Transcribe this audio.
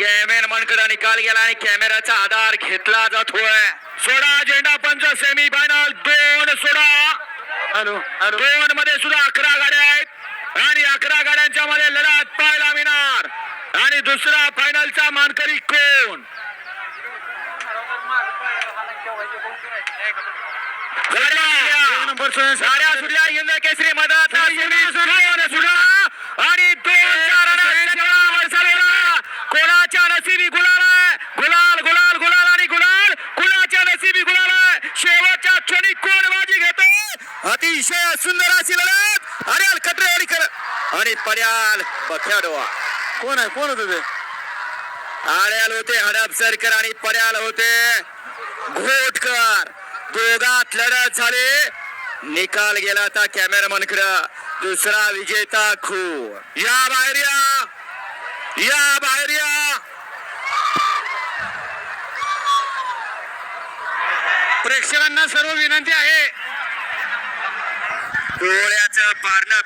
कॅमेरामॅनकडे निकाल गेला आणि कॅमेऱ्याचा आधार घेतला जातोय. सोडा झेंडा पंच सेमी फायनल दोन सोडा. दोन मध्ये सुद्धा अकरा गाड्या आहेत. आणि अकरा गाड्यांच्या मध्ये लढत पाहायला मिळणार. आणि दुसरा फायनलचा मानकरी कोण? नंबर गाड्या सुटल्या. शेवटच्या क्षणी कोण बाजी घेतो? अतिशय सुंदर अशी लढत. अरे कटरेवाडी कर आणि पड्याल बख्याडोआ कोण आहे? कोण होतं ते? आड्याल होते हडपसरकर आणि पड्याल होते घोटकर. दोघात लढत झाले. निकाल गेला आता कॅमेरामन दुसरा विजेता खू या बाहेर या. या बाहेर या. प्रेक्षकांना सर्व विनंती आहे. डोळ्याचं पारणं